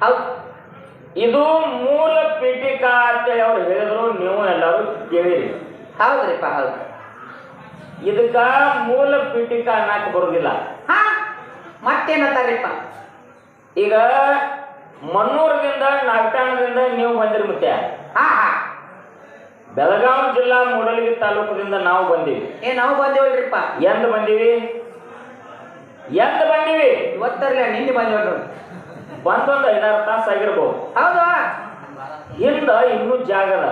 ಹೌದು. ಇದು ಮೂಲ ಪೀಠಿಕಾ ಅಂತ ಅವ್ರು ಹೇಳಿದ್ರು ನೀವು ಎಲ್ಲರೂ ಕೇಳಿರಿ. ಹೌದ್ರಿಪ್ಪ ಹೌದು. ಇದಕ್ಕ ಮೂಲ ಪೀಠಿಕಾ ಅನ್ನಕ್ ಬರುದಿಲ್ಲ. ಹಾ ಮತ್ತೇನತ್ತಾರಿಪ್ಪ ಈಗ ಮನ್ನೂರದಿಂದ ನಾಗಠಾಣದಿಂದ ನೀವು ಬಂದಿರಿ ಮತ್ತೆ? ಹಾ ಹಾ. ಬೆಳಗಾವಿ ಜಿಲ್ಲಾ ಮೂಡಲಗಿ ತಾಲೂಕದಿಂದ ನಾವು ಬಂದೀವಿ. ಏ ನಾವು ಬಂದೇವಲ್ರಿಪ್ಪ. ಎಂದು ಬಂದೀವಿ? ಎಂದ ಬಂದೀವಿ? ಇವತ್ತರ್ಲ ನಿನ್ನೆ ನೋಡಿ ಬಂದೊಂದು ಐದಾರು ತಾಸು ಆಗಿರ್ಬೋದು. ಹೌದಾ. ಹಿಂದ ಇನ್ನೂ ಜಾಗದ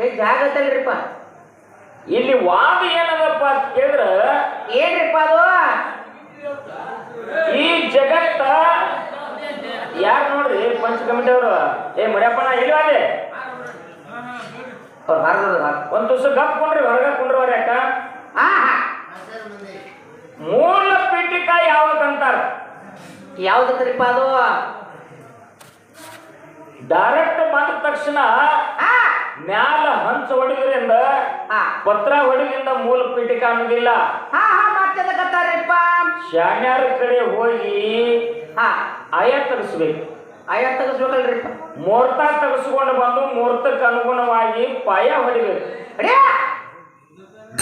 ಏ ಜಾಗತ್ತಲ್ರಿಪ್ಪ ಇಲ್ಲಿ ವಾದ ಏನದಪ್ಪ ಅಂತ ಕೇಳಿದ್ರ ಏನ್ರಿಪ್ಪ ಅದು? ಈ ಜಗತ್ತ ಯಾರು ನೋಡ್ರಿ ಪಂಚ ಕಮಿಟಿ ಅವರು? ಏ ಮಡ್ಯಪ್ಪನ ಇಲ್ಲಿ ಅವ್ರು ಒಂದು ದಿವಸ ಗಪ್ ಕೊಂಡ್ರಿ ಹೊರಗ ಕುಂಡ್ರವ್ರ ಯಾಕ ಮೂಲ ಪೀಠಿಕ ಯಾವ್ದಂತಾರ ತ್ರಿಪ ಅದು? ಡೈರೆಕ್ಟ್ ಬಂದ ತಕ್ಷಣ ಮ್ಯಾಲ ಹಂಚ ಹೊಡಿದ್ರಿಂದ ಪತ್ರ ಹೊಡಿದ್ರಿಂದ ಮೂಲ ಪೀಠಿಕ ಅನ್ನೋದಿಲ್ಲ. ಹಾ ಹಾ ಮತ್ತೆದಕ್ಕತ್ತಾರ್ರಿಪ್ಪ ಶಾಣ್ಯಾರ ಕಡೆ ಹೋಗಿ ಅಯ ಆಯ ತರಿಸ್ಬೇಕು. ಅಯ್ಯ ತೆಗಿಸ್ಬೇಕಲ್ರಿಪ್ಪ. ಮುಹೂರ್ತ ತಗಸ್ಕೊಂಡು ಬಂದು ಮುಹೂರ್ತಕ್ಕೆ ಅನುಗುಣವಾಗಿ ಪಾಯ ಹೊಡಿಬೇಕು.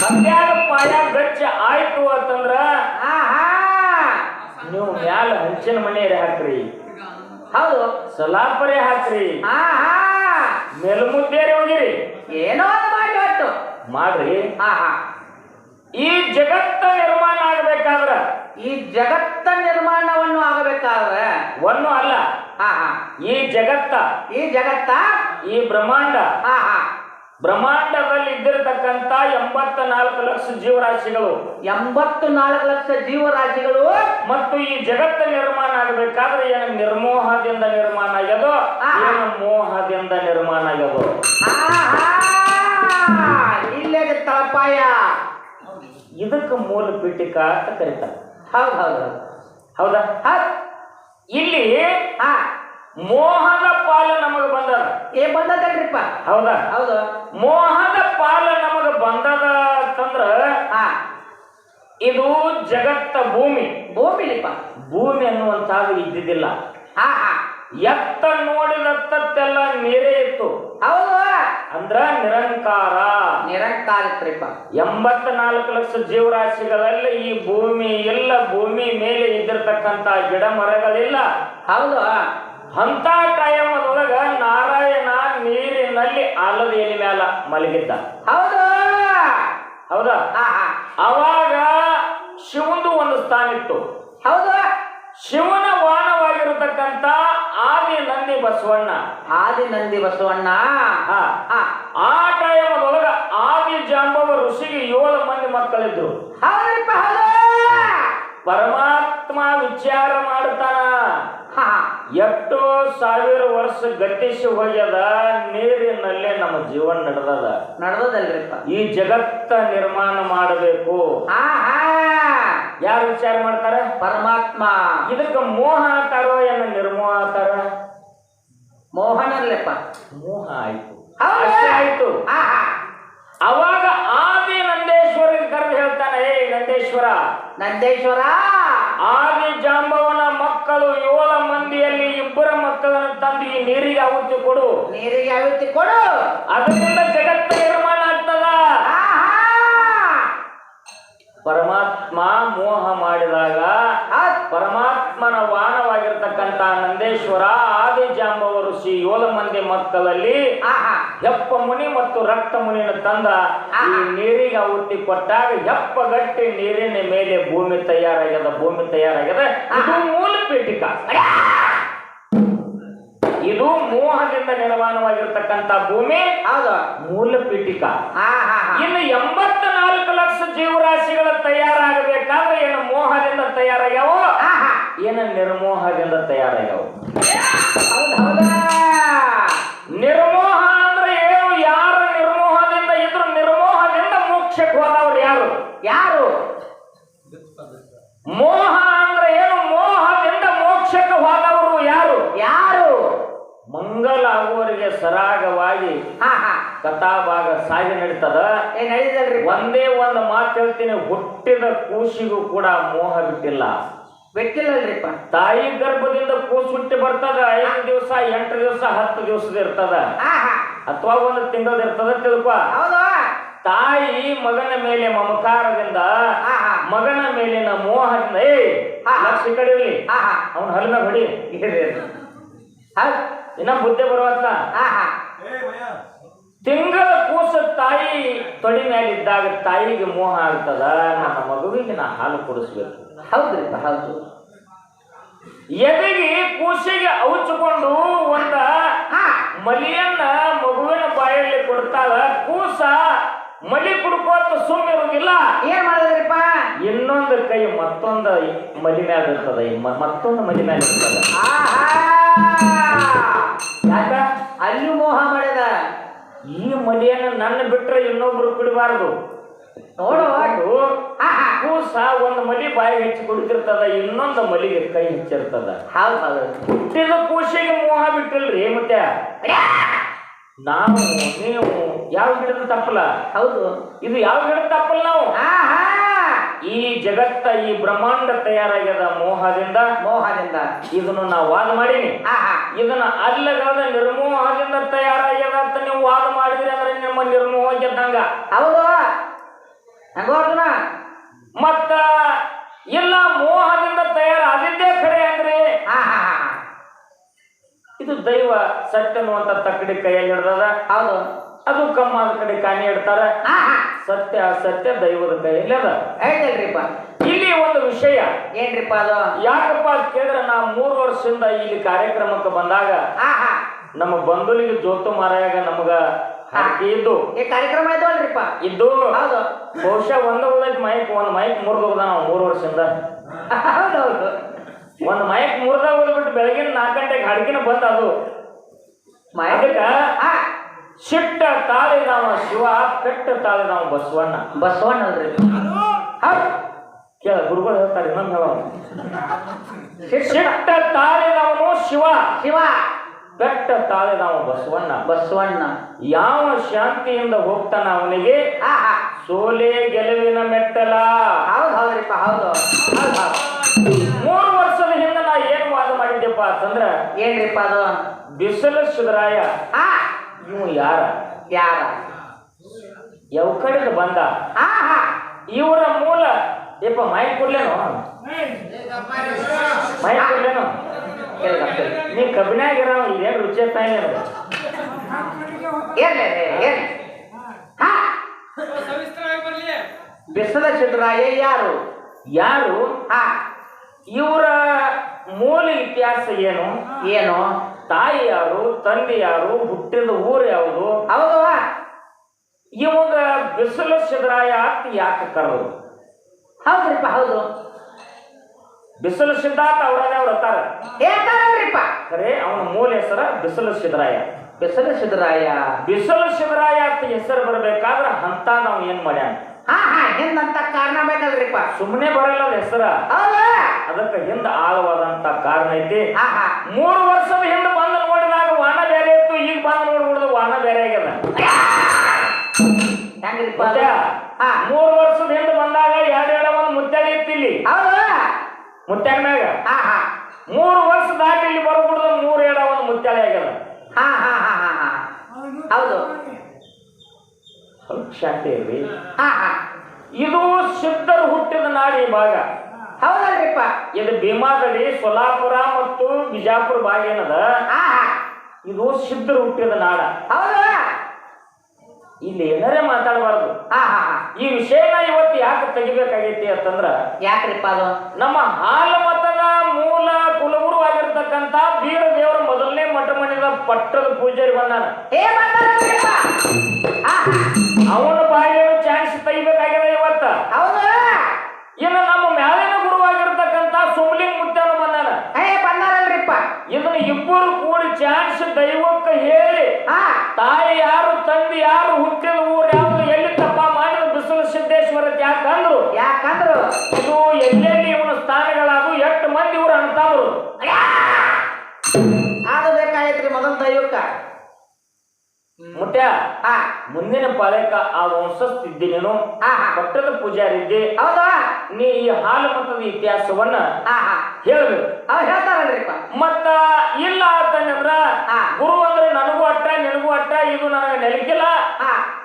ಮಧ್ಯಾಹ್ನ ಪಾಯ ಗಚ್ಚ ಆಯ್ತು ಅಂತಂದ್ರ ನೀವು ಮ್ಯಾಲ ಹಂಚಿನ ಮನೆಯರೆ ಹಾಕ್ರಿ. ಹೌದು. ಸಲಾಪರೆ ಹಾಕ್ರಿ. ಮೇಲ್ಮುದ್ದೇರಿ ಹೋಗಿರಿ. ಏನೋ ಮಾಡಿ ಒಟ್ಟು. ಮಾಡ್ರಿ. ಈ ಜಗತ್ತ ನಿರ್ಮಾಣ ಆಗ್ಬೇಕಾದ್ರ? ಈ ಜಗತ್ತ ನಿರ್ಮಾಣವನ್ನು ಆಗಬೇಕಾದ್ರೆ? ಒಂದು ಅಲ್ಲ. ಈ ಜಗತ್ತ. ಈ ಜಗತ್ತ? ಈ ಬ್ರಹ್ಮಾಂಡ. ಹಾ ಹಾ ಬ್ರಹ್ಮಾಂಡದಲ್ಲಿ ಇದ್ದಿರತಕ್ಕಂತ ಎಂಬತ್ತ ನಾಲ್ಕು ಲಕ್ಷ ಜೀವರಾಶಿಗಳು. ಎಂಬತ್ತು ನಾಲ್ಕು ಲಕ್ಷ ಜೀವರಾಶಿಗಳು. ಮತ್ತು ಈ ಜಗತ್ತ ನಿರ್ಮಾಣ ಆಗಬೇಕಾದ್ರೆ ಏನು ನಿರ್ಮೋಹದಿಂದ ನಿರ್ಮಾಣ ಆಗ್ಯದೋ. ಏನು ಮೋಹದಿಂದ ನಿರ್ಮಾಣ ಆಗ್ಯದೋ ಇಲ್ಲೇ ತಳಪಾಯ. ಇದಕ್ಕೆ ಮೂಲ ಪೀಠಿಕ ಅಂತ ಕರೀತಾರೆ. ಹೌದು ಹೌದು ಹೌದು. ಇಲ್ಲಿ ಮೋಹದ ಪಾಲು ನಮಗೆ ಬಂದದ. ಏ ಬಂದದಲ್ರಿಪ್ಪ ಹೌದಾ? ಹೌದು. ಮೋಹದ ಪಾಲ ನಮಗೆ ಬಂದದ ಅಂತಂದ್ರ ಹಾ. ಇದು ಜಗತ್ತ ಭೂಮಿ. ಭೂಮಿಲಿಪ್ಪ. ಭೂಮಿ ಅನ್ನುವಂಥದ್ದು ಇದ್ದಿದ್ದಿಲ್ಲ. ಹಾ ಹಾ. ಎತ್ತ ನೋಡಿದತ್ತೆಲ್ಲ ನೀರೇ ಇತ್ತು. ಹೌದು. ಅಂದ್ರ ನಿರಂಕಾರ. ನಿರಂಕಾರಿತ್ರಿಪ್ಪ. ಎಂಬತ್ತ ನಾಲ್ಕು ಲಕ್ಷ ಜೀವರಾಶಿಗಳಲ್ಲಿ ಈ ಭೂಮಿ ಇಲ್ಲ. ಭೂಮಿ ಮೇಲೆ ಇದ್ದಿರ್ತಕ್ಕಂತ ಗಿಡ ಮರಗಳಿಲ್ಲ ಹೌದು. ಅಂತ ಟೈಮ್ ಅದೊಳಗ ನಾರಾಯಣ ನೀರಿನಲ್ಲಿ ಆಲದ ಎಲೆ ಮ್ಯಾಲ ಮಲಗಿದ್ದ. ಹೌದು. ಹೌದಾ? ಅವಾಗ ಶಿವಂದು ಒಂದು ಸ್ಥಾನ ಇತ್ತು. ಹೌದು. ಶಿವನ ವಾಹನವಾಗಿರತಕ್ಕಂತ ಆದಿ ನಂದಿ ಬಸವಣ್ಣ. ಆದಿ ನಂದಿ ಬಸವಣ್ಣ ಆ ಟೈಮ್ ಒಳಗ ಆದಿ ಜಾಂಬವ ಋಷಿಗೆ ಏಳು ಮಂದಿ ಮಕ್ಕಳಿದ್ರು. ಪರಮಾತ್ಮ ವಿಚಾರ ಮಾಡ್ತಾನ. ಎಷ್ಟೋ ಸಾವಿರ ವರ್ಷ ಗತಿಸಿ ಹೋಗ್ಯದ ನೀರಿನಲ್ಲೇ ನಮ್ಮ ಜೀವನ ನಡೆದದ. ನಡೆದದಲ್ರಿಪ್ಪ. ಈ ಜಗತ್ತ ನಿರ್ಮಾಣ ಮಾಡಬೇಕು. ಯಾರು ವಿಚಾರ ಮಾಡ್ತಾರೆ? ಪರಮಾತ್ಮ. ಇದಕ್ಕೆ ಮೋಹ ಆತಾರೋ ಏನ ನಿರ್ಮೋಹ ಆತಾರ ಮೋಹನಲ್ಲಪ್ಪ. ಮೋಹ ಆಯ್ತು. ಆಯ್ತು. ಅವಾಗ ಆದಿ ನಂದೇಶ್ವರಿಗೆ ಕರೆದು ಹೇಳ್ತಾನೆ ಏ ನಂದೇಶ್ವರ. ನಂದೇಶ್ವರ. ಆದಿ ಜಾಂಬವನ ಮಕ್ಕಳು ಏಳ ಮಂದಿಯಲ್ಲಿ ಇಬ್ಬರ ಮಕ್ಕಳನ್ನು ತಂದು ಈ ನೀರಿಗೆ ಆಹುತಿ ಕೊಡು. ನೀರಿಗೆ ಆವೃತ್ತಿ ಕೊಡು. ಅದರಿಂದ ಜಗತ್ತು ನಿರ್ಮಾಣ ಆಗ್ತದ ಹಾ ಹಾ ಪರಮಾತ್ಮ ಮೋಹ ಮಾಡಿದಾಗ ಆ ಪರಮಾತ್ಮನ ವಾಹನವಾಗಿರ್ತಕ್ಕಂತ ನಂದೇಶ್ವರ ಆದಿ ಜಾಂಬವ ಋಷಿ ಏಳು ಮಂದಿ ಮಕ್ಕಳಲ್ಲಿ ಹೆಪ್ಪ ಮುನಿ ಮತ್ತು ರಕ್ತ ಮುನಿನ ತಂದ ಈ ನೀರಿಗೆ ಆಹುತಿ ಕೊಟ್ಟಾಗ ಹೆಪ್ಪ ಗಟ್ಟಿ ನೀರಿನ ಮೇಲೆ ಭೂಮಿ ತಯಾರಾಗ್ಯದ ಭೂಮಿ ತಯಾರಾಗ್ಯದ. ಇದು ಮೂಲ ಪೀಠಿಕ. ಇದು ಮೋಹದಿಂದ ನಿರ್ಮಾಣವಾಗಿರ್ತಕ್ಕಂತ ಭೂಮಿ. ಹೌದು. ಮೂಲ ಪೀಠಿಕ ಇನ್ನು ಎಂಬತ್ತ ನಾಲ್ಕು ಲಕ್ಷ ಜೀವರಾಶಿಗಳು ತಯಾರಾಗಬೇಕಾದ್ರೆ ಏನು ಮೋಹದಿಂದ ತಯಾರಾಗ್ಯಾವ? ಏನು ನಿರ್ಮೋಹದಿಂದ ತಯಾರಾಗ್ಯಾವ? ನಿರ್ಮೋಹ ಅಂದ್ರೆ ಏನು? ಯಾರು ನಿರ್ಮೋಹದಿಂದ ಇದ್ರು ನಿರ್ಮೋಹದಿಂದ ಮೋಕ್ಷಕ್ಕೆ ಹೋದವ್ರು ಯಾರು? ಯಾರು? ಮೋಹ ಅಂದ್ರೆ ಏನು? ಮೋಹದಿಂದ ಮೋಕ್ಷಕ್ಕೆ ಹೋದವರು ಯಾರು? ಯಾರು? ಮಂಗಲ ಅವರಿಗೆ ಸರಾಗವಾಗಿ ಕಥಾಭಾಗ ಸಾಗಿ ನಡೀತದ. ಒಂದೇ ಒಂದು ಮಾತು ಹೇಳ್ತೀನಿ ಹುಟ್ಟಿದ ಕೂಸಿಗೂ ಕೂಡ ಮೋಹ ಬಿಟ್ಟಿಲ್ಲ. ಬಿಟ್ಟಿಲ್ಲಲ್ರಿಪ್ಪ. ತಾಯಿ ಗರ್ಭದಿಂದ ಕೂಸು ಹುಟ್ಟಿ ಬರ್ತದ ಐದು ದಿವಸ ಎಂಟು ದಿವಸ ಹತ್ತು ದಿವಸದ ಇರ್ತದ. ಅಥವಾ ಒಂದು ತಿಂಗಳದ ಇರ್ತದ ತಿಳ್ಕೊ. ತಾಯಿ ಮಗನ ಮೇಲೆ ಮಮಕಾರದಿಂದ ಮಗನ ಮೇಲಿನ ಮೋಹದಿಂದ ಏ. ಲಕ್ಷ ಅವನ ಹಲ್ಲ ಹೊಡಿ. ಇನ್ನ ಬುದ್ಧಿ ಬರುವಂತ? ಹಾ ಹಾ. ತಿಂಗಳ ಕೂಸ ತಾಯಿ ತೊಡಿ ಮೇಲೆ ಇದ್ದಾಗ ತಾಯಿಗೆ ಮೋಹ ಆಗ್ತದ ನನ್ನ ಮಗುವಿಗೆ ನಾ ಹಾಲು ಕುಡಿಸ್ಬೇಕು. ಹೌದ್ರಿ ಹೌದು. ಎದೆಗೆ ಕೂಸಿಗೆ ಔಚಿಕೊಂಡು ಒಂದ ಹಾ. ಮಲಿಯನ್ನ ಮಗುವಿನ ಬಾಯಲ್ಲಿ ಕೊಡ್ತಾಳ ಕೂಸ ಮಲಿ ಕುಡ್ಕೋತ ಸುಮ್ಮಿರುವುದಿಲ್ಲ ಏನ್ ಮಾಡಿದ್ರಿಪ್ಪ? ಇನ್ನೊಂದು ಕೈ ಮತ್ತೊಂದು ಮಲಿ ಮ್ಯಾಲ ಇರ್ತದ ಈ ಮ- ಮತ್ತೊಂದು ಮಲಿ ಮ್ಯಾಲ ಇರ್ತದ. ಆಹಾ. ಯಾಕ? ಅಲ್ಲಿ ಮೋಹ ಮಾಡ್ಯದ ಈ ಮಲಿಯನ್ನ ನನ್ನ ಬಿಟ್ರೆ ಇನ್ನೊಬ್ರು ಬಿಡಬಾರ್ದು. ನೋಡು ಅದು ಹಾ ಹಾ. ಕೂಸ ಒಂದು ಮಲಿ ಬಾಯಿ ಹೆಚ್ಚು ಕುಡಿತಿರ್ತದ ಇನ್ನೊಂದು ಮಲಿಗೆ ಕೈ ಹೆಚ್ಚಿರ್ತದ. ಹೌದ್ ಹುಟ್ಟಿದ ಕೂಸಿಗೆ ಮೋಹ ಬಿಟ್ಟಿಲ್ರಿ ಮತ್ತೆ ನಾವು ನೀವು ಯಾವ ಗಿಡದ ತಪ್ಪಲ್ಲ ಹೌದು. ಇದು ಯಾವ ಗಿಡದ ತಪ್ಪಲ್ಲ ನಾವು? ಈ ಜಗತ್ತ ಈ ಬ್ರಹ್ಮಾಂಡ ತಯಾರಾಗ್ಯದ ಮೋಹದಿಂದ ಮೋಹದಿಂದ. ಇದನ್ನು ನಾವು ವಾದ ಮಾಡೀನಿ. ಆಹಾ. ಇದನ್ನ ಅಲ್ಲಗಾದ ನಿರ್ಮೋಹದಿಂದ ತಯಾರಾಗ್ಯದ ಅಂತ ನೀವು ವಾದ ಮಾಡಿದ್ರಿ ಅಂದ್ರೆ ನಿಮ್ಮ ನಿರ್ಮೋಹ ಗೆದ್ದಂಗ ಹೌದು. ಹಂಗೋರ್ಜುನ ಮತ್ತ ಇಲ್ಲ ಮೋಹದಿಂದ ತಯಾರಾದಿದ್ದೇ ಕಡೆ ಅಂದ್ರೆ ಇದು ದೈವ ಸತ್ಯ ಅನ್ನುವಂತ ತಕ್ಕಡಿ ಕೈಯಲ್ಲಿ ಹಿಡ್ದದ. ಹೌದು. ಅದು ಕಮ್ಮಾದ ಕಡೆ ಕಾಣಿ ಇಡ್ತಾರ. ಸತ್ಯ ಅಸತ್ಯ ದೈವದ ಕೈಯಲ್ಲಿ ಅದ? ಹೇಳ್ತೇಳ್ರಿಪ್ಪ ಇಲ್ಲಿ ಒಂದು ವಿಷಯ. ಏನ್ರಿಪ್ಪ ಅದು? ಯಾಕಪ್ಪ ಅಂತ ಕೇಳಿದ್ರೆ ನಾ ಮೂರು ವರ್ಷದಿಂದ ಇಲ್ಲಿ ಕಾರ್ಯಕ್ರಮಕ್ಕೆ ಬಂದಾಗ ನಮ್ಮ ಬಂಧುಲಿಗೆ ಜೋತು ಮಾರಾಯಾಗ ನಮಗ ಇದ್ದು. ಈ ಕಾರ್ಯಕ್ರಮ ಇದ್ದು. ಹೌದು. ಬಹುಶಃ ಒಂದ ಮೈಕ್ ಒಂದ್ ಮೈಕ್ ಮುರಿದೋಗ್ದ ಹೋದ ನಾವು ಮೂರು ವರ್ಷದಿಂದ. ಹೌದೌದು. ಒಂದ್ ಮೈಕ್ ಮುರಿದಾಗ ಹೋದ್ಬಿಟ್ಟು ಬೆಳಗಿನ ನಾಲ್ಕು ಗಂಟೆಗೆ ಹಡಗಿನ ಬಂದ ಅದು. ಮೈಕ್ ಶಿಟ್ಟ ತಾಳಿದವ ಶಿವ ಪೆಟ್ಟ ನಾವು ಬಸವಣ್ಣ. ಬಸವಣ್ಣ ಅಲ್ರಿ? ಕೇಳ ಗುರುಗಳು ಹೇಳ್ತಾರೆ ಇನ್ನೊಂದು ಹೇಳ ಸಿಟ್ಟ ಶಿಟ್ಟ ತಾಳಿದವನು ಶಿವ. ಶಿವ. ಪೆಟ್ಟ ನಾವು ಬಸವಣ್ಣ. ಬಸವಣ್ಣ. ಯಾವ ಶಾಂತಿಯಿಂದ ಹೋಗ್ತಾನ ಅವನಿಗೆ? ಸೋಲೆ ಗೆಲುವಿನ ಮೆಟ್ಟಲ. ಹೌದು ಹೌದ್ರಿಪ್ಪ ಹೌದು. ಮೂರು ವರ್ಷದ ಹಿಂದೆ ನಾ ಏನು ವಾದ ಮಾಡಿದ್ದೆಪ್ಪ ಅಂತಂದ್ರೆ ಏನ್ರಿಪ್ಪ ಅದು? ಬಿಸಿಲು ಸುಧರಾಯ ಇವು ಯಾರ? ಯಾರ? ಯಾವ ಕಡೆಗೆ ಬಂದ ಇವರ ಮೂಲ ಏಪ ಮೈಕ್ ಕೊಡ್ಲೇನು? ಮೈಕ್ ಕೊಡ್ಲೇನು? ನೀ ಕಬ್ಬಿನಾಗ ಇರೋ ಇದೇನು ರುಚಿ ಅಂತ ಬಿಸದ ಏನ್ ಸಿದ್ದರಾಯ ಯಾರು? ಯಾರು? ಇವರ ಮೂಲ ಇತಿಹಾಸ ಏನು? ಏನು? ತಾಯಿ ಯಾರು ತಂದೆ ಯಾರು ಹುಟ್ಟಿದ ಊರು ಯಾವುದು? ಹೌದವ ಇವಾಗ ಬಿಸಿಲು ಸಿದ್ದರಾಯ ಅಂತ ಯಾಕೆ ಕರೆದ್ರು? ಹೌದ್ರಿಪ್ಪ ಹೌದು. ಬಿಸಿಲು ಸಿದ್ಧಾರ್ಥ ಅವರದೇ ಅವ್ರು ಅತ್ತಾರ ಹೇಳ್ತಾರಲ್ರಿಪ್ಪ. ಖರೆ ಅವನ ಮೂಲ ಹೆಸರ ಬಿಸಿಲು ಸಿದ್ದರಾಯ ಬಿಸಿಲು ಸಿದ್ದರಾಯ ಬಿಸಿಲು ಅಂತ ಹೆಸರು ಬರಬೇಕಾದ್ರೆ ಅಂತ ನಾವು ಏನ್ ಮಾಡ್ಯಾನ? ಹಾ ಹಾ ಹಿಂದಂತ ಕಾರಣ ಬೇಕಲ್ರಿಪ್ಪ. ಸುಮ್ಮನೆ ಬರಲ್ಲ ಅವ್ರ ಹೆಸರ. ಹೌದು. ಅದಕ್ಕೆ ಹಿಂದ ಆಳವಾದಂತ ಕಾರಣ ಐತಿ. ಮೂರು ವರ್ಷದ ಹಿಂದೆ ಬಂದು ನೋಡಿದಾಗ ವಾಹನ ಬೇರೆ ಇತ್ತು ಈಗ ಬಂದ ನೋಡ್ಬಿಡ್ದು ವಾಹನ ಬೇರೆ ಆಗ್ಯದ. ಮೂರು ವರ್ಷದ ಹಿಂದೆ ಬಂದಾಗ ಎರಡು ಎರಡು ಒಂದು ಮುತ್ತಾಗ ಇತ್ತು ಇಲ್ಲಿ ಮುತ್ತಾಗ ಮ್ಯಾಗ? ಮೂರು ವರ್ಷ ದಾಟಿ ಇಲ್ಲಿ ಬರ್ಬಿಡ್ದು ಮೂರು ಎಡ ಒಂದು ಮುತ್ತಾಳೆ ಆಗ್ಯದ. ಹಾ ಹಾ ಹಾ ಹಾ ಹಾ. ಹೌದು. ಸ್ವಲ್ಪ ಇದು ಸಿದ್ಧರು ಹುಟ್ಟಿದ ನಾಡಿ ಭಾಗ. ಹೌದಲ್ರಿಪ್ಪ. ಇದು ಭೀಮಾದಲ್ಲಿ ಸೊಲಾಪುರ ಮತ್ತು ಬಿಜಾಪುರ ಭಾಗ ಏನದ? ಇದು ಸಿದ್ಧರು ಹುಟ್ಟಿದ ನಾಡ. ಹೌದು. ಇಲ್ಲಿ ಏನಾರೇ ಮಾತಾಡಬಾರ್ದು. ಈ ವಿಷಯನ ಇವತ್ತು ಯಾಕೆ ತೆಗಿಬೇಕಾಗೈತಿ ಅಂತಂದ್ರ ಯಾಕ್ರಿಪ್ಪ ಅದು? ನಮ್ಮ ಹಾಲ ಮತದ ಮೂಲ ಕುಲಗುರು ಆಗಿರ್ತಕ್ಕಂತ ಬೀರ ದೇವರ ಮೊದಲನೇ ಮಠ ಮಣಿದ ಪಟ್ಟದ ಪೂಜಾರಿ ಬಂದಾನ. ಅವನ ಬಾಯಿಗೆ ಚಾನ್ಸ್ ತೆಗಿಬೇಕಾಗ್ಯದ ಇವತ್ತ ಹೌದು ಇನ್ನು ನಮ್ಮ ಮ್ಯಾಲಿನ ಗುರುವಾಗಿರ್ತಕ್ಕಂತ ಸುಮ್ಲಿಂಗ್ ಮುತ್ಯಾನ ಬಂದಾನ ಏ ಬಂದಾರಲ್ರಿಪ್ಪ ಇದನ್ನ ಇಬ್ಬರು ಕೂಡಿ ಚಾನ್ಸ್ ದೈವಕ್ಕೆ ಹೇಳಿ ತಾಯಿ ಯಾರು ತಂದೆ ಯಾರು ಹುಟ್ಟಿದ ಊರು ಯಾವ್ದು ಎಲ್ಲಿ ತಪ್ಪ ಮಾಡಿದ ಬಿಸಿಲು ಸಿದ್ದೇಶ್ವರ ಯಾಕಂದ್ರು? ಯಾಕಂದ್ರು? ಇದು ಎಲ್ಲೆಲ್ಲಿ ಇವನ ಸ್ಥಾನಗಳಾದ್ರು ಎಷ್ಟು ಮಂದಿ ಇವ್ರು ಅಂತಾವ್ರು ಅದು ಬೇಕಾಯ್ತ್ರಿ ಮೊದಲ ದೈವಕ್ಕ. ಮುಟ್ಯ ಹಾ. ಮುಂದಿನ ಪಾಲಕ ಆ ವಂಶಸ್ಥಿದ್ದಿ ನೀನು ಪಟ್ಟದ ಪೂಜಾರಿದ್ದಿ? ಹೌದಾ. ನೀ ಈ ಹಾಲು ಮತದ ಇತಿಹಾಸವನ್ನ ಹೇಳ್ಬೇಕು. ಹೇಳ್ತಾರಲ್ರಿಪ್ಪ ಮತ್ತ ಇಲ್ಲ ಅಂತಂದ್ರ ಹಾ. ಗುರು ಅಂದ್ರೆ ನನಗೂ ಅಟ್ಟ ನಿನಗೂ ಅಟ್ಟ ಇದು ನನಗೆ ನೆಲಕಿಲ್ಲ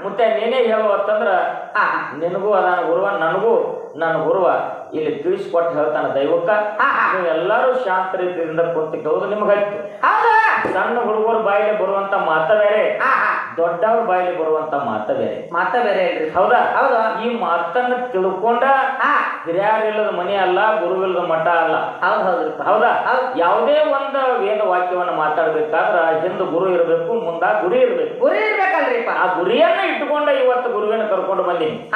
ಮತ್ತೆ ನೀನೇ ಹೇಳು ಅಂತಂದ್ರ ಹಾ ನಿನಗೂ ಅದಾನ ಗುರುವ ನನಗೂ ನನ್ನ ಗುರುವ ಇಲ್ಲಿ ತಿಳಿಸ್ಕೊಟ್ಟು ಹೇಳ್ತಾನೆ ದೈವಕ್ಕ. ನೀವೆಲ್ಲರೂ ಹಾ. ನೀವು ಎಲ್ಲರೂ ಶಾಂತ ರೀತಿಯಿಂದ ಕುಂತು ನಿಮಗೆ ಹೌದು. ಸಣ್ಣ ಹುಡುಗರ ಬಾಯಿಲಿ ಬರುವಂತ ಮಾತ ಬೇರೆ ದೊಡ್ಡವ್ರ ಬಾಯಿಲಿ ಬರುವಂತ ಮಾತ ಬೇರೆ. ಮಾತ ಬೇರೆ ಇಲ್ರಿ ಹೌದಾ? ಹೌದು. ಈ ಮಾತನ್ನ ತಿಳ್ಕೊಂಡ ಹಿರಿಯರಿಲ್ಲದ ಮನೆ ಅಲ್ಲ ಗುರುವಿಲ್ಲದ ಮಠ ಅಲ್ಲ. ಹೌದು ಹೌದ್ರಿ ಹೌದಾ? ಹೌದು. ಯಾವುದೇ ಒಂದು ವೇದ ವಾಕ್ಯವನ್ನ ಮಾತಾಡ್ಬೇಕಾದ್ರ ಹಿಂದ ಗುರು ಇರಬೇಕು ಮುಂದ ಗುರಿ ಇರಬೇಕು. ಗುರಿ ಇರ್ಬೇಕಲ್ರಿಪ್ಪ. ಆ ಗುರಿಯನ್ನ ಇಟ್ಟುಕೊಂಡ ಇವತ್ತು ಗುರುವಿನ ಕರ್ಕೊಂಡು ಬಂದೀನಿ.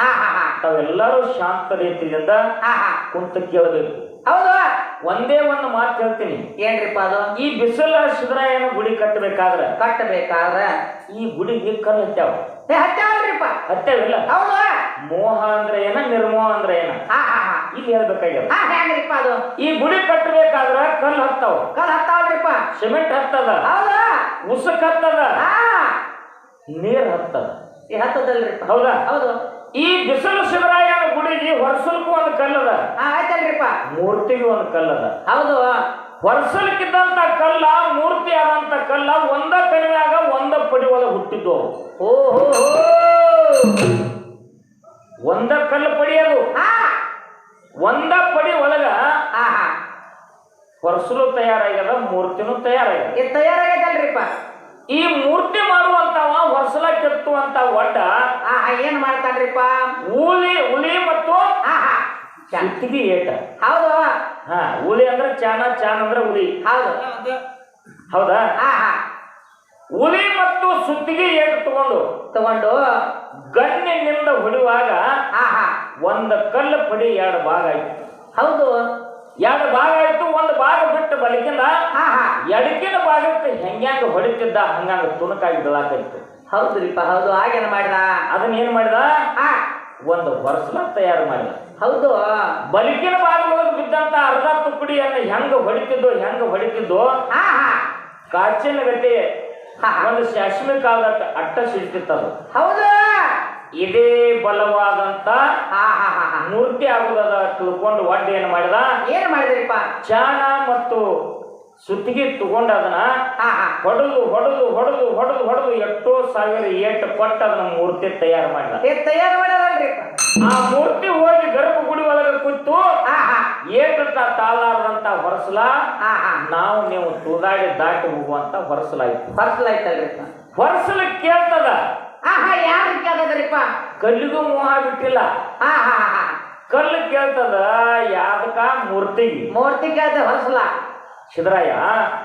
ತಾವೆಲ್ಲರೂ ಶಾಂತ ರೀತಿಯಿಂದ ಕುಂತು ಕೇಳಬೇಕು. ಹೌದು. ಒಂದೇ ಒಂದು ಮಾತು ಹೇಳ್ತೀನಿ. ಏನ್ರಿಪ್ಪ ಅದು? ಈ ಬಿಸಿಲ ಸಿದ್ದರಾಯನ ಗುಡಿ ಕಟ್ಟಬೇಕಾದ್ರೆ? ಕಟ್ಟಬೇಕಾದ್ರೆ? ಈ ಗುಡಿಗೆ ಕಲ್ಲು ಹತ್ಯಾವ. ಏ ಹಚ್ಚಾವಲ್ರಿಪ್ಪ ಹತ್ಯಾವಿಲ್ಲ. ಹೌದು. ಮೋಹ ಅಂದ್ರೆ ಏನ ನಿರ್ಮೋಹ ಅಂದ್ರೆ ಏನ? ಇಲ್ಲಿ ಹೇಳ್ಬೇಕಾಗ್ಯದ. ಹೆಂಗ್ರಿಪ್ಪ ಅದು? ಈ ಗುಡಿ ಕಟ್ಟಬೇಕಾದ್ರೆ ಕಲ್ಲು ಹತ್ತಾವ. ಕಲ್ಲು ಹತ್ತಾವ್ರಿಪ್ಪ ಸಿಮೆಂಟ್ ಹತ್ತದ. ಹೌದಾ. ಉಸುಕ್ ಹತ್ತದ. ನೀರ್ ಹತ್ತದ. ಈ ಹತ್ತದಲ್ರಿಪ್ಪ? ಹೌದಾ? ಹೌದು. ಈ ಬಿಸಿಲು ಶಿವರಾಯನ ಗುಡಿಗೆ ಹೊರಸಲ್ಕು ಒಂದು ಕಲ್ಲದ. ಆಯ್ತಲ್ರಿಪ್ಪ. ಮೂರ್ತಿಗೆ ಒಂದು ಕಲ್ಲದ. ಹೌದು. ಹೊರಸಲ್ಕಿದ್ದಂತ ಕಲ್ಲ ಮೂರ್ತಿ ಆದಂತ ಕಲ್ಲ ಒಂದ ಕಣಿವ್ಯಾಗ ಒಂದ ಪಡಿ ಒಳಗೆ ಹುಟ್ಟಿದ್ದು ಅವು. ಓ ಹೋ ಹೋ ಒಂದ ಕಲ್ಲು ಪಡಿಯೋದು ಒಂದ ಪಡಿ ಒಳಗ ಹೊರಸಲು ತಯಾರಾಗ್ಯದ ಮೂರ್ತಿನೂ ತಯಾರಾಗ್ಯದ. ತಯಾರಾಗ್ಯದಲ್ರಿಪ್ಪ. ಈ ಮೂರ್ತಿ ಮಾಡುವಂತವ ಹೊರಸಲ ಕೆತ್ತುವಂತ ಒಡ್ಡ ಏನ್ ಮಾಡ್ತಾನ್ರಿಪ್ಪ? ಉಲಿ ಉಲಿ ಮತ್ತು ಹಾ ಏಟ. ಹೌದು. ಹಾ ಉಲಿ ಅಂದ್ರೆ ಚಾನ ಚಾನ್ ಅಂದ್ರೆ ಉಲಿ ಹೌದು. ಹೌದಾ? ಹಾ ಹಾ ಉಲಿ ಮತ್ತು ಸುತ್ತಿಗೆ ಏಟು ತಗೊಂಡು ತಗೊಂಡು. ಗಣ್ಣಿನಿಂದ ಹೊಡೆಯುವಾಗ ಹಾ ಹಾ ಒಂದ್ ಕಲ್ಲು ಪಡಿ ಎರಡು ಭಾಗ ಆಯ್ತು. ಹೌದು. ಎರಡು ಭಾಗ ಆಯ್ತು ಒಂದು ಭಾಗ ಬಿಟ್ಟು ಬಲಿಕಿಂದ ಎಡಕಿನ ಭಾಗಕ್ಕೆ ಹೆಂಗ್ಯಾಂಗ ಹೊಡಿತಿದ್ದ ಹಂಗಂಗ ತುಣುಕಾಗಿ ಬೀಳಾಕೈತು. ಹೌದ್ರಿಪ್ಪ ಹೌದು. ಹಾಗೇನ ಮಾಡಿದ? ಅದನ್ನ ಏನ್ ಮಾಡಿದ? ಒಂದು ಹೊರಸಲ ತಯಾರು ಮಾಡಿದ? ಹೌದು. ಬಲಿಕಿನ ಬಾಗಿಲೊಳಗೆ ಬಿದ್ದಂತ ಅರ್ಧ ತುಕ್ಕಡಿಯನ್ನು ಹೆಂಗ ಹೊಡಿತಿದ್ದೋ ಹೆಂಗ ಹೊಡಿತಿದ್ದೋ? ಕಾಚಿನ ಗತಿ. ಒಂದು ಶಾಶ್ಮಿ ಕಾಲದ ಅಟ್ಟ ಸಿಡ್ತಿತ್ತದು ಹೌದು. ಇದೇ ಬಲವಾದಂತ ಮೂರ್ತಿ ಆಗುದದ ತಿಳ್ಕೊಂಡು ಒಡ್ಡ ಏನ್ ಮಾಡಿದ? ಏನ್ ಮಾಡಿದ್ರಿಪ್ಪ? ಚಾಣ ಮತ್ತು ಸುತ್ತಿಗೆ ತಗೊಂಡ ಅದನ್ನ ಹೊಡೆದು ಹೊಡೆದು ಹೊಡೆದು ಹೊಡೆದು ಹೊಡೆದು ಎಷ್ಟೋ ಸಾವಿರ ಏಟು ಕೊಟ್ಟು ಅದನ್ನ ಮೂರ್ತಿ ತಯಾರು ಮಾಡಿದ. ತಯಾರು ಆ ಮೂರ್ತಿ ಹೋಗಿ ಗರ್ಭಗುಡಿ ಒಳಗೆ ಕೂತು ಏಟ ತಾಳಾರದಂತ ಹೊರಸಲ ನಾವು ನೀವು ತೂದಾಡಿ ದಾಟಿ ಹೋಗುವಂತ ಹೊರಸಲಾಯ್ತು. ಹೊರಸಲಾಯ್ತಲ್ರಿ. ಹೊರಸಲ ಕೇಳ್ತದ. ಯಾರು ಕೇಳದ್ರಿಪ್ಪ ಕಲ್ಲಿಗೂ ಮೋಹ ಬಿಟ್ಟಿಲ್ಲ. ಕಲ್ಲು ಕೇಳ್ತದ ಯಾವ್ದಕ್ಕ? ಮೂರ್ತಿಗೆ ಮೂರ್ತಿ ಕೇಳ್ತದೆ ಹೊರಸಲ.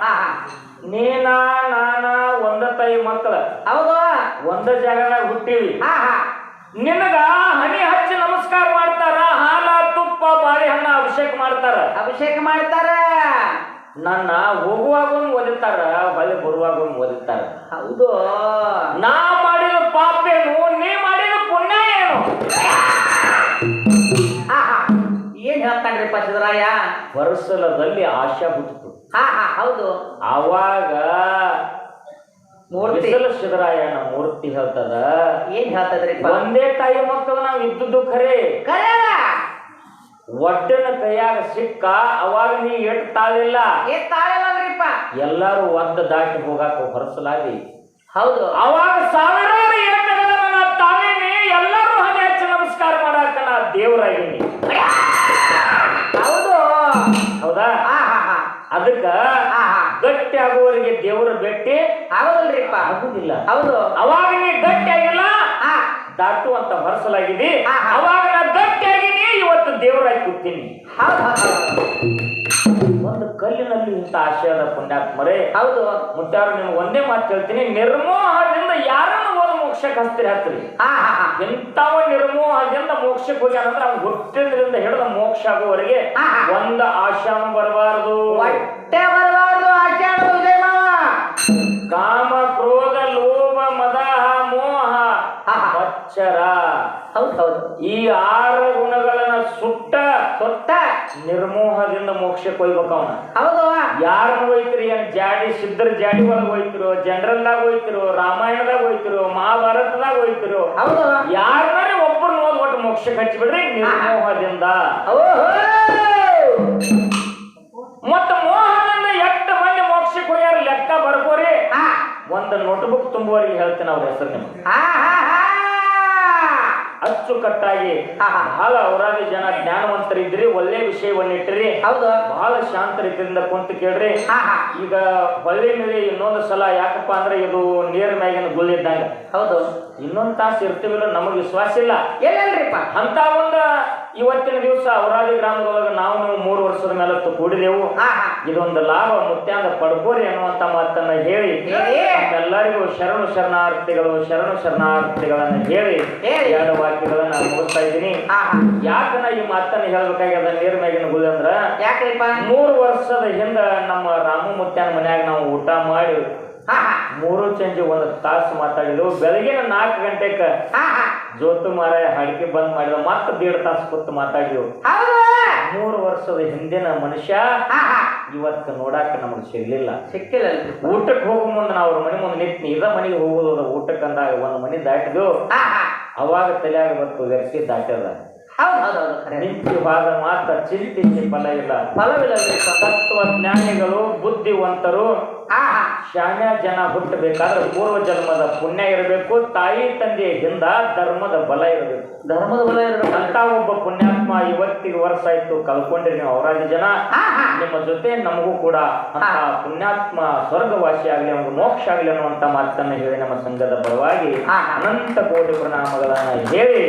ಹಾ ನೀನ ನಾನ ಒಂದ ತಾಯಿ ಮಕ್ಕಳ. ಹೌದು. ಒಂದ ಜಾಗದಾಗ ಹುಟ್ಟಿವಿ. ನಿನಗ ಹನಿ ಹಚ್ಚಿ ನಮಸ್ಕಾರ ಮಾಡ್ತಾರ ಹಾಲ ತುಪ್ಪ ಬಾಳೆಹಣ್ಣ ಅಭಿಷೇಕ ಮಾಡ್ತಾರ. ಅಭಿಷೇಕ ಮಾಡ್ತಾರ. ನನ್ನ ಹೋಗುವಾಗ ಓದಿತಾರ ಹೊಳೆ ಬರುವಾಗ ಓದಿತಾರ ಹೌದು. ನಾ ಮಾಡಿದ ಪಾಪೇನು ನೀ ಮಾಡಿದ ಪುಣ್ಯ ಏನು? ಏನ್ ಹೇಳ್ತಾನ್ರಿ ಸಿದ್ದರಾಯ ವರ್ಸಲದಲ್ಲಿ ಆಶಾ ಹುಟ್ಟಿತು ಹಾ ಹಾ ಹೌದು. ಆವಾಗ ಮೂರ್ತಿ. ಬಿಸಲ ಮೂರ್ತಿ ಹೇಳ್ತದ ಏನ್ ಹೇಳ್ತದ್ರಿ ಒಂದೇ ತಾಯಿ ಮಕ್ಕಳು ನಾವು ಇದ್ದುದು ಖರೆ. ಕರೆಯಲ್ಲ ಒಡ್ಡನ ಕೈಯಾಗ ಸಿಕ್ಕ ಅವಾಗ ನೀ ಎಟ್ ತಾಳಿಲ್ಲ. ಏ ತಾಳಿಲ್ಲಲ್ರಿಪ್ಪ ಎಲ್ಲಾರು ಒದ್ದ ದಾಟಿ ಹೋಗಾಕ ಹೊರಸಲಾಗಿ. ಹೌದು. ಅವಾಗ ಸಾವಿರಾರು ಏಟಗಳನ್ನ ನಾ ತಾಳೀನಿ ಎಲ್ಲರೂ ಹನಿ ಹಚ್ಚಿ ನಮಸ್ಕಾರ ಮಾಡಾಕ ನಾ ದೇವರಾಗಿನಿ. ಆಗುವವರಿಗೆ ದೇವರ ಬೆಟ್ಟಿ ಆಗೋದಲ್ರಿಪ್ಪ. ಆಗುದಿಲ್ಲ. ಹೌದು. ಅವಾಗ ನೀ ಗಟ್ಟಿ ಆಗಿಲ್ಲ ಹಾ ದಾಟುವಂತ ಹಾ. ಅವಾಗ ನಾ ಗಟ್ಟಿ ಆಗಿನಿ ಇವತ್ತು ದೇವರಾಗಿ ಕೂತೀನಿ ಒಂದು ಕಲ್ಲಿನಲ್ಲಿ ಇಂಥ ಆಶಯದ ಪುಣ್ಯಾತ್ಮರೇ. ಹೌದು. ಮುಟ್ಟಾರು ನಿಮ್ಗೆ ಒಂದೇ ಮಾತು ಹೇಳ್ತೀನಿ. ನಿರ್ಮೋಹದಿಂದ ಯಾರನ್ನು ಹೋದ ಮೋಕ್ಷಕ್ಕೆ ಹಸ್ತಿರಿ ಹತ್ತಿರಿ ಎಂಥವ ನಿರ್ಮೋಹದಿಂದ ಮೋಕ್ಷಕ್ಕೆ ಹೋಗ್ಯಾನಂದ್ರೆ ಅವ್ನು ಹುಟ್ಟಿದ್ರಿಂದ ಹಿಡಿದ ಮೋಕ್ಷ ಆಗುವವರೆಗೆ. ಒಂದ ಆಶಾನು ಬರಬಾರದು. ಹೊಟ್ಟೆ ನಿರ್ಮೋಹದಿಂದ ಮೋಕ್ಷಕ್ಕೆ ಹೋಗ್ಬೇಕು ಅವನ. ಹೌದು. ಯಾರನ್ನ ಹೋಯ್ತಿರಿ? ಏನ್ ಜಾಡಿ ಸಿದ್ಧರ ಜಾಡಿ ಒಳಗೆ ಹೋಯ್ತಿರೋ ಜನರಲ್ದಾಗ ಹೋಯ್ತಿರೋ ರಾಮಾಯಣದಾಗ ಹೋಯ್ತಿರೋ ಮಹಾಭಾರತದಾಗ ಹೋಯ್ತಿರೋ ಹೌದು. ಯಾರನ್ನಾರೇ ಒಬ್ಬರು ನೋಡಿ ಒಟ್ಟು ಮೋಕ್ಷಕ್ಕೆ ಹಚ್ಚಿಬಿಡ್ರಿ ನಿರ್ಮೋಹದಿಂದ. ಮತ್ತ ಮೋಹದಿಂದ ಎಷ್ಟು ಮಂದಿ ಮೋಕ್ಷಕ್ಕೆ ಹೋಗ್ಯಾರ ಲೆಕ್ಕ ಬರ್ಕೋರಿ. ಒಂದ್ ನೋಟ್ಬುಕ್ ತುಂಬುವರಿಗೆ ಹೇಳ್ತೀನಿ ಅವ್ರ ಹೆಸರು ನಿಮ್ಗೆ. ಅಚ್ಚುಕಟ್ಟಾಗಿ. ಬಹಳ ಅವರಾದಿ ಜನ ಜ್ಞಾನವಂತರಿದ್ರಿ ಒಳ್ಳೆ ವಿಷಯವನ್ನಿಟ್ರಿ ಹೌದು. ಬಹಳ ಶಾಂತ ರೀತಿಯಿಂದ ಕುಂತು ಕೇಳ್ರಿ. ಈಗ ಹೊಳ್ಳಿ ಮೇಲೆ ಇನ್ನೊಂದು ಸಲ ಯಾಕಪ್ಪ ಅಂದ್ರೆ ಇದು ನೀರ್ ಮ್ಯಾಗಿನ ಗುಳ್ಳಿ ಇದ್ದಂಗ. ಹೌದು. ಇನ್ನೊಂದ್ ತಾಸು ಇರ್ತೀವಿಲ್ಲ ನಮಗೆ ವಿಶ್ವಾಸ ಇಲ್ಲ. ಎಲ್ಲಲ್ರಿಪ್ಪ? ಅಂತ ಒಂದ ಇವತ್ತಿನ ದಿವಸ ಅವರಾದಿ ಗ್ರಾಮದೊಳಗೆ ನಾವು ನೀವು ಮೂರು ವರ್ಷದ ಮೇಲೆ ಕೂಡಿದೆವು. ಇದೊಂದು ಲಾಭ ಮುತ್ಯಾಂದ ಪಡ್ಕೋರಿ ಅನ್ನುವಂತ ಮಾತನ್ನ ಹೇಳಿ. ಎಲ್ಲರಿಗೂ ಶರಣು ಶರಣಾರ್ಥಿಗಳು ಶರಣು ಶರಣಾರ್ಥಿಗಳನ್ನ ಹೇಳಿ. ಎರಡು ವಾಕ್ಯಗಳನ್ನ ಮುಗಿಸ್ತಾ ಇದ್ದೀನಿ. ಯಾಕನ ಈ ಮಾತನ್ನ ಹೇಳ್ಬೇಕಾಗ್ಯದ ನೀರ್ ಮ್ಯಾಗಿನ ಗುಳಿ ಅಂದ್ರ ಮೂರು ವರ್ಷದ ಹಿಂದ ನಮ್ಮ ರಾಮು ಮುತ್ಯಾನ ಮನ್ಯಾಗ ನಾವು ಊಟ ಮಾಡಿ ಮೂರು ಚಂಜಿ ಒಂದು ತಾಸು ಮಾತಾಡಿದ್ರು. ಬೆಳಗಿನ ನಾಲ್ಕು ಗಂಟೆಕ ಜೋತು ಮಾರಾಯ ಹಡಿಕೆ ಬಂದ್ ಮಾಡಿದ ಮತ್ತೆ ದೇಡ್ ತಾಸು ಕೂತು ಮಾತಾಡಿದ್ರು. ಮೂರು ವರ್ಷದ ಹಿಂದಿನ ಮನುಷ್ಯ ಇವತ್ತು ನೋಡಾಕ ನಮಗೆ ಸಿಗ್ಲಿಲ್ಲ. ಸಿಕ್ಕಿಲ್ಲ ಊಟಕ್ಕೆ ಹೋಗೋ ಮುಂದೆ ನಾವು ಅವ್ರ ಮನೆ ಮುಂದೆ ನಿಂತು ಇದ ಮನೆಗೆ ಹೋಗೋದು ಊಟಕ್ಕೆ ಅಂದಾಗ ಒಂದು ಮನೆ ದಾಟಿದ್ವು ಅವಾಗ ತಲೆಯಾಗ ಬರ್ತು ವ್ಯಕ್ತಿ ದಾಟ್ಯದ. ನಿಂತು ಹೋದ ಮಾತ್ರ ಚಿಂತಿಸಿ ಫಲ ಇಲ್ಲ. ಫಲವಿಲ್ಲ ತತ್ವ ಜ್ಞಾನಿಗಳು ಬುದ್ಧಿವಂತರು ಶಾಣ್ಯ ಜನ ಹುಟ್ಟಬೇಕಾದ್ರೆ ಪೂರ್ವ ಜನ್ಮದ ಪುಣ್ಯ ಇರಬೇಕು ತಾಯಿ ತಂದೆಯ ಹಿಂದ ಧರ್ಮದ ಬಲ ಇರಬೇಕು. ಧರ್ಮದ ಬಲ ಇರಬೇಕು. ಅಂತ ಒಬ್ಬ ಪುಣ್ಯಾತ್ಮ ಇವತ್ತಿಗೆ ವರ್ಷ ಆಯ್ತು ಕಲ್ಕೊಂಡ್ರಿ ನೀವು ಅವರಾಜ ಜನ. ನಿಮ್ಮ ಜೊತೆ ನಮಗೂ ಕೂಡ ಅಂತ ಪುಣ್ಯಾತ್ಮ ಸ್ವರ್ಗವಾಸಿ ಆಗಲಿ ಅವ್ರಿಗೆ ಮೋಕ್ಷ ಆಗಲಿ ಅನ್ನುವಂತ ಮಾತನ್ನ ಹೇಳಿ ನಮ್ಮ ಸಂಘದ ಪರವಾಗಿ. ಅನಂತ ಕೋಟಿ ಪ್ರಣಾಮಗಳನ್ನ ಹೇಳಿ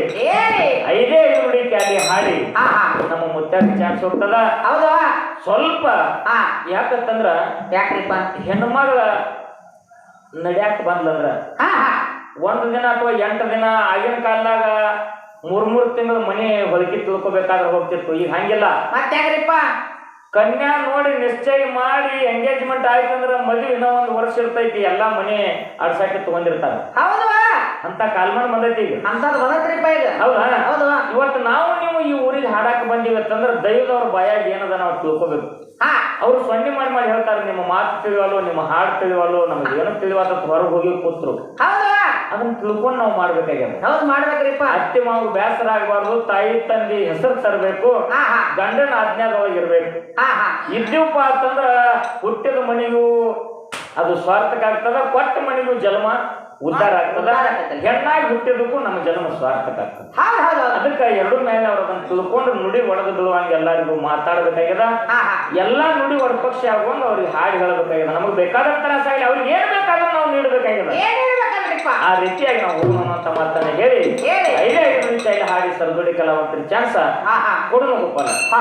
ಐದೇ ನುಡಿ ಕ್ಯಾಲಿ ಹಾಡಿ. ನಮ್ಮ ಮುತ್ತಾಗಿ ಚಾನ್ಸ್ ಹೋಗ್ತದ? ಹೌದು. ಸ್ವಲ್ಪ ಆ. ಯಾಕಂತಂದ್ರ ಯಾಕ್ರಿಪ್ಪ? ಹೆಣ್ಮಗಳ ನಡ್ಯಾಕ ಬಂದ್ಲಂದ್ರ ಹಾ ಹಾ. ಒಂದು ದಿನ ಅಥವಾ ಎಂಟು ದಿನ ಆಗಿನ ಕಾಲದಾಗ ಮೂರ್ ಮೂರ್ ತಿಂಗಳ ಮನೆ ಹೊಲಕಿ ತಿಳ್ಕೊಬೇಕಾದ್ರೆ ಹೋಗ್ತಿತ್ತು. ಈಗ ಹಂಗಿಲ್ಲ. ಮತ್ತೆ ಯಾಕ್ರಿಪ್ಪ? ಕನ್ಯಾ ನೋಡಿ ನಿಶ್ಚಯ ಮಾಡಿ ಎಂಗೇಜ್ಮೆಂಟ್ ಆಯ್ತು ಅಂದ್ರೆ ಮದುವೆ ಇನ್ನೂ ಒಂದು ವರ್ಷ ಇರ್ತೈತಿ. ಎಲ್ಲಾ ಮನೆ ಅಡ್ಸಾಕೆ ತಗೊಂಡಿರ್ತಾರ. ಹೌದು ಅಂತ ಕಾಲ್ಮಾನ ಬಂದೈತಿ ಈಗ. ಅಂತದ್ ಬಂದತ್ರಿಪ್ಪ ಈಗ. ಹೌದಾ? ಹೌದು. ಇವತ್ತು ನಾವು ನೀವು ಈ ಊರಿಗೆ ಹಾಡಾಕ ಬಂದಿವಿ ಅಂತಂದ್ರೆ ದೈವದವ್ರ ಬಾಯಾಗ ಏನದ ನಾವು ತಿಳ್ಕೊಬೇಕು. ಹಾ. ಅವ್ರು ಸೊನ್ನೆ ಮಾಡಿ ಮಾಡಿ ಹೇಳ್ತಾರೆ ನಿಮ್ಮ ಮಾತು ತಿಳಿವಲ್ಲೋ ನಿಮ್ಮ ಹಾಡು ತಿಳಿವಲ್ಲೋ ನಮ್ಗೆ ಏನು ತಿಳಿವಂತ ಹೊರಗೆ ಹೋಗಿ ಕೂತ್ರು. ಹೌದು. ಅದನ್ನ ತಿಳ್ಕೊಂಡು ನಾವು ಮಾಡ್ಬೇಕಾಗ್ಯದ. ಹೌದು ಮಾಡ್ಬೇಕ್ರಿಪ್ಪ. ಅತ್ತೆ ಮಾವು ಬೇಸರ ಆಗಬಾರ್ದು ತಾಯಿ ತಂದೆ ಹೆಸರು ತರಬೇಕು ಗಂಡನ ಆಜ್ಞಾದೊಳಗೆ ಇರ್ಬೇಕು. ಇದ್ದೀವಪ್ಪ ಅಂತಂದ್ರ ಹುಟ್ಟಿದ ಮನೆಗೂ ಅದು ಸ್ವಾರ್ಥಕ್ಕಾಗ್ತದ ಕೊಟ್ಟ ಮನೆಗೂ ಜನ್ಮ ಉದ್ಧಾರ ಆಗ್ತದ? ಹೆಣ್ಣಾಗಿ ಹುಟ್ಟಿದಕ್ಕೂ ನಮ್ಮ ಜನ್ಮ ಸಾರ್ಥಕ ಆಗ್ತದೆ. ಅದಕ್ಕೆ ಎರಡು ಮೇಲೆ ಅವ್ರ ಅದನ್ನ ತಿಳ್ಕೊಂಡು ನುಡಿ ಒಡೆದು ಹಾಗೆ ಎಲ್ಲರಿಗೂ ಮಾತಾಡ್ಬೇಕಾಗ್ಯದ? ಎಲ್ಲಾ ನುಡಿ ಒಡಪಕ್ಷ ಆಗುವಂಗ ಅವ್ರಿಗೆ ಹಾಡು ಹೇಳಬೇಕಾಗ್ಯದ? ನಮಗೆ ಬೇಕಾದಂತ ತ್ರಾಸ ಆಗಲಿ ಅವ್ರಿಗೆ ಏನ್ ಬೇಕಾದ್ರೂ ನಾವು ನೀಡಬೇಕಾಗ್ಯದ? ಆ ರೀತಿಯಾಗಿ ನಾವು ಹೋಗೋಣ ಅಂತ ಮಾತನ್ನ ಹೇಳಿ. ಐದೇ ಐದು ಇಲ್ಲಿ ಹಾಡಿ ಸರ್ದುಡಿ ಕಲಾವಂತರ ಚಾನ್ಸ ಹಾ ಹಾ. ಕೊಡು ಗೋಪಾಲ ಹಾ